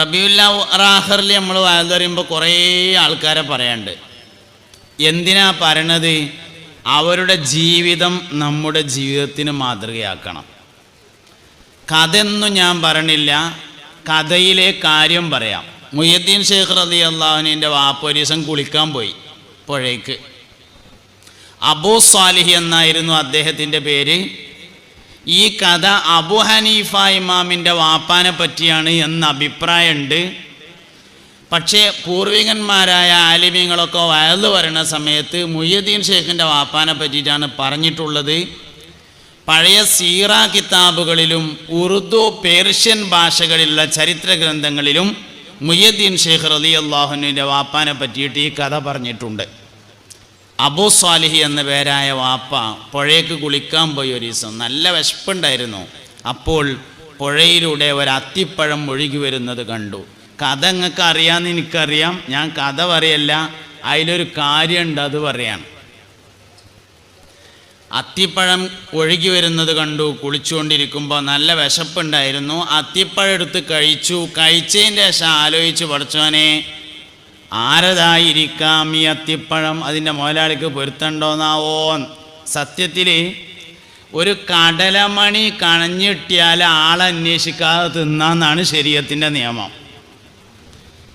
റബിയുല്ല റാഹറിൽ നമ്മൾ വായത് പറയുമ്പോൾ കുറേ ആൾക്കാരെ പറയാണ്ട്. എന്തിനാ പറയണത്? അവരുടെ ജീവിതം നമ്മുടെ ജീവിതത്തിന് മാതൃകയാക്കണം. കഥയൊന്നും ഞാൻ പറയണില്ല കഥയിലെ കാര്യം പറയാം. മുയ്യദ്ദീൻ ഷെയ്ഖ് റതി അള്ളാഹുനിന്റെ വാപ്പ ഒരു ദിവസം കുളിക്കാൻ പോയി പുഴയ്ക്ക്. അബൂ സാലിഹി എന്നായിരുന്നു അദ്ദേഹത്തിന്റെ പേര്. ഈ കഥ അബു ഹനീഫ ഇമാമിന്റെ വാപ്പാനെ പറ്റിയാണ് എന്ന അഭിപ്രായമുണ്ട്. പക്ഷേ പൂർവികന്മാരായ ആലിമ്യങ്ങളൊക്കെ വയലു വരണ സമയത്ത് മുയ്യദ്ദീൻ ഷേഖിന്റെ വാപ്പാനെ പറ്റിയിട്ടാണ് പറഞ്ഞിട്ടുള്ളത്. പഴയ സീറ കിതാബുകളിലും ഉറുദു പേർഷ്യൻ ഭാഷകളിലുള്ള ചരിത്ര ഗ്രന്ഥങ്ങളിലും മുയ്യദ്ദീൻ ഷേഖ് റലി അള്ളാഹുനുവിന്റെ വാപ്പാനെ പറ്റിയിട്ട് ഈ കഥ പറഞ്ഞിട്ടുണ്ട്. അബൂ സാലിഹി എന്ന പേരായ വാപ്പ പുഴയ്ക്ക് കുളിക്കാൻ പോയി ഒരു ദിവസം. നല്ല വിശപ്പുണ്ടായിരുന്നു. അപ്പോൾ പുഴയിലൂടെ ഒരു അത്തിപ്പഴം ഒഴുകി വരുന്നത് കണ്ടു. കഥ നിങ്ങൾക്ക് അറിയാമെന്ന് എനിക്കറിയാം. ഞാൻ കഥ പറയല്ല. അതിലൊരു കാര്യമുണ്ട് അത് പറയാം അത്തിപ്പഴം ഒഴുകി വരുന്നത് കണ്ടു. കുളിച്ചുകൊണ്ടിരിക്കുമ്പോൾ നല്ല വിശപ്പുണ്ടായിരുന്നു. അത്തിപ്പഴം എടുത്ത് കഴിച്ചു. കഴിച്ചതിന്റെ ശേഷം ആലോചിച്ച് പഠിച്ചോനെ ആരതായിരിക്കാം ഈ അത്തിപ്പഴം അതിന്റെ മുതലാളിക്ക് പൊരുത്തണ്ടോന്നാവോ സത്യത്തിൽ ഒരു കടലമണി കണഞ്ഞിട്ടിയാൽ ആളന്വേഷിക്കാതെ തിന്നാന്നാണ് ശരീരത്തിന്റെ നിയമം.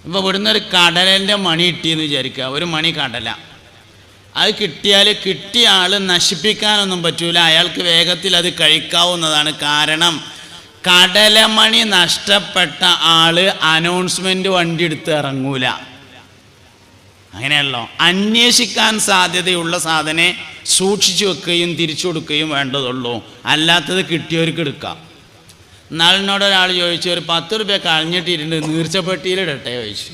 ഇപ്പോൾ ഇവിടുന്ന് ഒരു കടലന്റെ മണി കിട്ടിയെന്ന് വിചാരിക്കുക. ഒരു മണി കടല. അത് കിട്ടിയാൽ കിട്ടിയ ആൾ നശിപ്പിക്കാനൊന്നും പറ്റൂല. അയാൾക്ക് വേഗത്തിൽ അത് കഴിക്കാവുന്നതാണ് കാരണം കടലമണി നഷ്ടപ്പെട്ട ആൾ അനൗൺസ്മെന്റ് വണ്ടി എടുത്ത് ഇറങ്ങൂല. അങ്ങനെയല്ലോ. അന്വേഷിക്കാൻ സാധ്യതയുള്ള സാധനെ സൂക്ഷിച്ചു വെക്കുകയും തിരിച്ചു കൊടുക്കുകയും വേണ്ടതുള്ളൂ. അല്ലാത്തത് കിട്ടിയവർക്ക് എടുക്കാം. നാളിനോട് ഒരാൾ ചോദിച്ചു ഒരു പത്ത് റുപ്യ കളഞ്ഞിട്ടിട്ടുണ്ട് നീർച്ചപ്പെട്ടിയിലിടട്ടെ ചോദിച്ചു.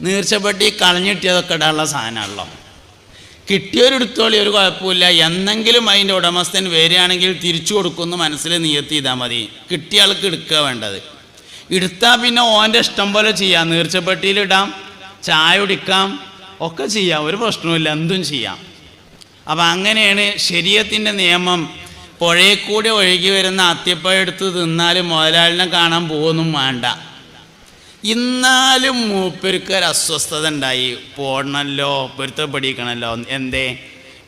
നീർച്ചപ്പെട്ടി കളഞ്ഞിട്ടിയതൊക്കെ ഇടാനുള്ള സാധനമാണല്ലോ. കിട്ടിയവരെടുത്തോളി ഒരു കുഴപ്പമില്ല. എന്നെങ്കിലും അതിന്റെ ഉടമസ്ഥൻ വരികയാണെങ്കിൽ തിരിച്ചു കൊടുക്കുമെന്ന് മനസ്സിൽ നിയത്തി ചെയ്താൽ മതി. കിട്ടിയ ആൾക്ക് എടുക്കുക വേണ്ടത്. എടുത്താൽ പിന്നെ ഓന്റെ ഇഷ്ടം പോലെ ചെയ്യാം. നീർച്ചപ്പെട്ടിയിലിടാം ചായ കുടിക്കാം ഒക്കെ ചെയ്യാം. ഒരു പ്രശ്നവുമില്ല എന്തും ചെയ്യാം. അപ്പം അങ്ങനെയാണ് ശരീരത്തിന്റെ നിയമം. പുഴയിൽ കൂടി ഒഴുകി വരുന്ന അത്തിപ്പഴം എടുത്ത് തിന്നാൽ മുതലാളിനെ കാണാൻ പോകുന്നും വേണ്ട. ഇന്നാലും മൂപ്പർക്ക് ഒരു അസ്വസ്ഥത ഉണ്ടായി. പോണല്ലോ പഠിക്കണമല്ലോ എന്തേ?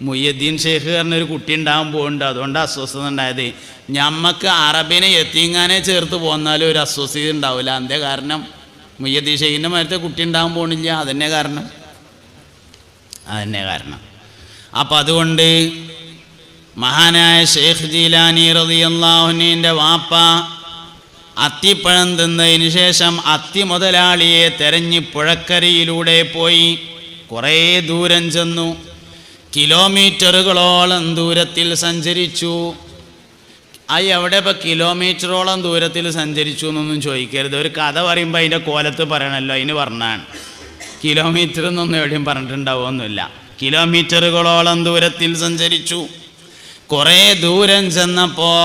മുയ്യദ്ദീൻ ഷെയ്ഖ് പറഞ്ഞൊരു കുട്ടി ഉണ്ടാകാൻ പോകുന്നുണ്ട് അതുകൊണ്ട് അസ്വസ്ഥത ഉണ്ടായത്. ഞമ്മക്ക് അറബിനെ എത്തിങ്ങാനെ ചേർത്ത് പോന്നാലും ഒരു അസ്വസ്ഥത ഉണ്ടാവില്ല അതേ കാരണം? മുയ്യദ്ദീൻ ഷെയ്ഖിന്റെ മരത്തെ കുട്ടി ഉണ്ടാകാൻ പോണില്ല. അതന്നെ കാരണം. അതന്നെ കാരണം. അപ്പം അതുകൊണ്ട് മഹാനായ ഷെയ്ഖ് ജീലാനി റളിയല്ലാഹുവിന്റെ വാപ്പ അത്തിപ്പഴം തിന്നതിന് ശേഷം അത്തി മുതലാളിയെ തെരഞ്ഞ് പുഴക്കരയിലൂടെ പോയി കുറേ ദൂരം ചെന്നു. കിലോമീറ്ററുകളോളം ദൂരത്തിൽ സഞ്ചരിച്ചു. ആ എവിടെ ഇപ്പോൾ കിലോമീറ്ററോളം ദൂരത്തിൽ സഞ്ചരിച്ചു എന്നൊന്നും ചോദിക്കരുത്. ഒരു കഥ പറയുമ്പോൾ അതിന്റെ കോലത്ത് പറയണമല്ലോ അതിന് പറഞ്ഞാണ്. കിലോമീറ്റർ എന്നൊന്നും എവിടെയും പറഞ്ഞിട്ടുണ്ടാവുമൊന്നുമില്ല കിലോമീറ്ററുകളോളം ദൂരത്തിൽ സഞ്ചരിച്ചു. കുറേ ദൂരം ചെന്നപ്പോൾ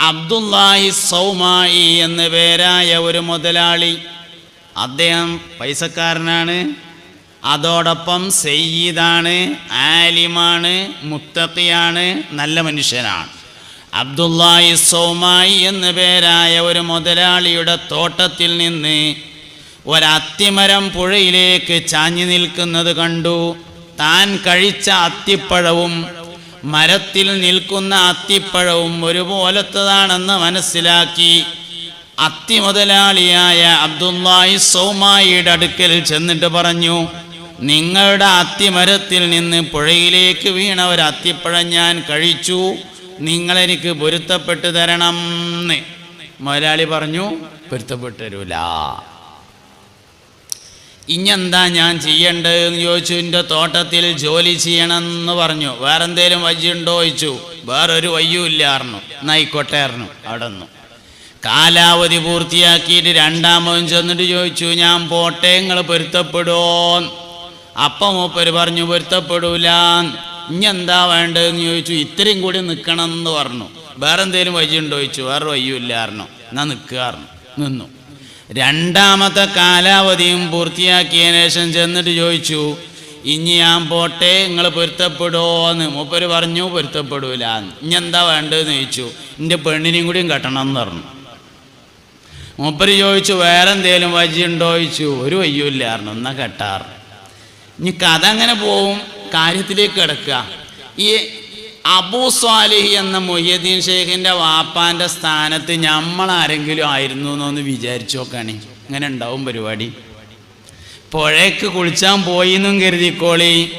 അബ്ദുല്ലാഹി സൗമായി എന്ന പേരായ ഒരു മുതലാളി അദ്ദേഹം പൈസക്കാരനാണ്. അതോടൊപ്പം സയ്യിദാണ് ആലിമാണ് മുത്തത്തിയാണ് നല്ല മനുഷ്യനാണ്. അബ്ദുല്ലാഹി സൗമായി എന്ന പേരായ ഒരു മുതലാളിയുടെ തോട്ടത്തിൽ നിന്ന് ഒരത്തിമരം പുഴയിലേക്ക് ചാഞ്ഞു നിൽക്കുന്നത് കണ്ടു. താൻ കഴിച്ച അത്തിപ്പഴവും മരത്തിൽ നിൽക്കുന്ന അത്തിപ്പഴവും ഒരുപോലത്തതാണെന്ന് മനസ്സിലാക്കി. അത്തി മുതലാളിയായ അബ്ദുല്ലാഹി സൗമായിയുടെ അടുക്കൽ ചെന്നിട്ട് പറഞ്ഞു നിങ്ങളുടെ അത്തിമരത്തിൽ നിന്ന് പുഴയിലേക്ക് വീണ ഒരു അത്തിപ്പഴം ഞാൻ കഴിച്ചു. നിങ്ങളെനിക്ക് പൊരുത്തപ്പെട്ട് തരണം എന്ന് മുതലാളി പറഞ്ഞു പൊരുത്തപ്പെട്ടു തരൂല ഇഞ്ഞെന്താ ഞാൻ ചെയ്യേണ്ടതെന്ന് ചോദിച്ചു എന്റെ തോട്ടത്തിൽ ജോലി ചെയ്യണമെന്ന് പറഞ്ഞു. വേറെന്തേലും വയ്യുണ്ടോ ചോദിച്ചു. വേറൊരു വയ്യും ഇല്ല അറിഞ്ഞു എന്നായിക്കോട്ടെ അറിഞ്ഞു അവിടെ നിന്നു കാലാവധി പൂർത്തിയാക്കിയിട്ട് രണ്ടാമതും ചെന്നിട്ട് ചോദിച്ചു ഞാൻ പോട്ടെ നിങ്ങൾ പൊരുത്തപ്പെടുമോ അപ്പം മൂപ്പര് പറഞ്ഞു പൊരുത്തപ്പെടൂല ഇഞ്ഞെന്താ വേണ്ടതെന്ന് ചോദിച്ചു ഇത്രയും കൂടി നിൽക്കണം എന്ന് പറഞ്ഞു. വേറെ എന്തെങ്കിലും വഴിയുണ്ടോ ചോദിച്ചു വേറെ വയ്യും ഇല്ല അറിഞ്ഞു എന്നാ നിൽക്കുക നിന്നു. രണ്ടാമത്തെ കാലാവധിയും പൂർത്തിയാക്കിയ ശേഷം ചെന്നിട്ട് ചോദിച്ചു ഇനി ഞാൻ പോട്ടെ നിങ്ങൾ പൊരുത്തപ്പെടുമോന്ന് മൂപ്പര് പറഞ്ഞു പൊരുത്തപ്പെടൂല ഇനി എന്താ വേണ്ടതെന്ന്? ചോദിച്ചു എന്റെ പെണ്ണിനെയും കൂടിയും കെട്ടണം എന്ന് പറഞ്ഞു. മൂപ്പര് ചോദിച്ചു വേറെ എന്തെങ്കിലും വഴിയുണ്ടോ? ചോദിച്ചു ഒരു വയ്യൂല്ലായിരുന്നു എന്നാ കെട്ടാറ്. ഇനി കഥ അങ്ങനെ പോവും? കാര്യത്തിലേക്ക് കിടക്കുക. ഈ അബൂ സ്വാലിഹി എന്ന മൊയ്യദ്ദീൻ ഷെയ്ഖിന്റെ വാപ്പാന്റെ സ്ഥാനത്ത് നമ്മളാരെങ്കിലും ആയിരുന്നു എന്നൊന്ന് വിചാരിച്ചു നോക്കാണി. ഇങ്ങനെ ഉണ്ടാവും പരിപാടി. പുഴയ്ക്ക് കുളിച്ചാൻ പോയി എന്നും കരുതിക്കോളി.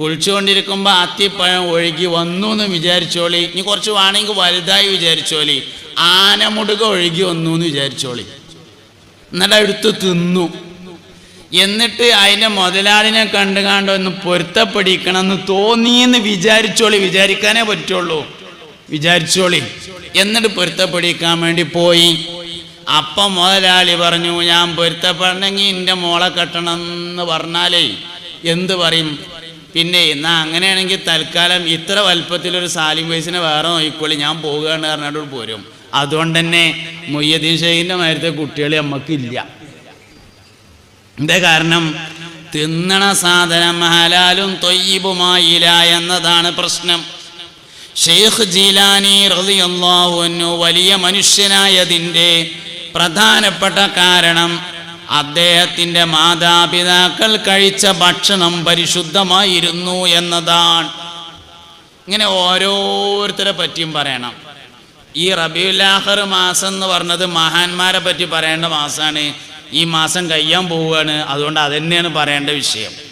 കുളിച്ചുകൊണ്ടിരിക്കുമ്പോൾ അത്തിപ്പഴം ഒഴുകി വന്നു എന്ന് വിചാരിച്ചോളി. ഇനി കുറച്ച് വേണമെങ്കിൽ വലുതായി വിചാരിച്ചോളി. ആനമുടുക ഒഴുകി വന്നു എന്ന് വിചാരിച്ചോളി. എന്നിട്ട് എടുത്ത് തിന്നു. എന്നിട്ട് അതിന്റെ മുതലാളിനെ കണ്ടു കണ്ടോ ഒന്ന് പൊരുത്തപ്പെടിക്കണം എന്ന് തോന്നിയെന്ന് വിചാരിച്ചോളി. വിചാരിക്കാനേ പറ്റുള്ളൂ. വിചാരിച്ചോളി. എന്നിട്ട് പൊരുത്തപ്പെടിക്കാൻ വേണ്ടി പോയി. അപ്പം മുതലാളി പറഞ്ഞു ഞാൻ പൊരുത്തപ്പെടണമെങ്കിൽ എന്റെ മോളെ കെട്ടണം എന്ന് പറഞ്ഞാലേ എന്ത് പറയും? പിന്നെ എന്നാ അങ്ങനെയാണെങ്കിൽ തൽക്കാലം ഇത്ര വലുപ്പത്തിലൊരു സാലിം വയസ്സിനെ വേറെ നോക്കിക്കോളി. ഞാൻ പോകുകയാണ് പറഞ്ഞിട്ട് പോരും. അതുകൊണ്ട് തന്നെ മൊയ്യദ്ദീൻ ഷെയ്ഖിന്റെ നേരത്തെ കുട്ടികളെ നമുക്കില്ല എന്താ കാരണം? തിന്നണ സാധനം ഹലാലും തൊയ്യബുമായില്ല എന്നതാണ് പ്രശ്നം. ഷെയ്ഖ് ജീലാനി അൻഹു വലിയ മനുഷ്യനായതിന്റെ പ്രധാനപ്പെട്ട കാരണം അദ്ദേഹത്തിന്റെ മാതാപിതാക്കൾ കഴിച്ച ഭക്ഷണം പരിശുദ്ധമായിരുന്നു എന്നതാണ്. ഇങ്ങനെ ഓരോരുത്തരെ പറ്റിയും പറയണം. ഈ റബിയുല്ലാഹർ മാസം എന്ന് പറഞ്ഞത് മഹാന്മാരെ പറ്റി പറയേണ്ട മാസമാണ് ഈ മാസം കഴിയാൻ പോവുകയാണ്. അതുകൊണ്ട് അത് പറയേണ്ട വിഷയം.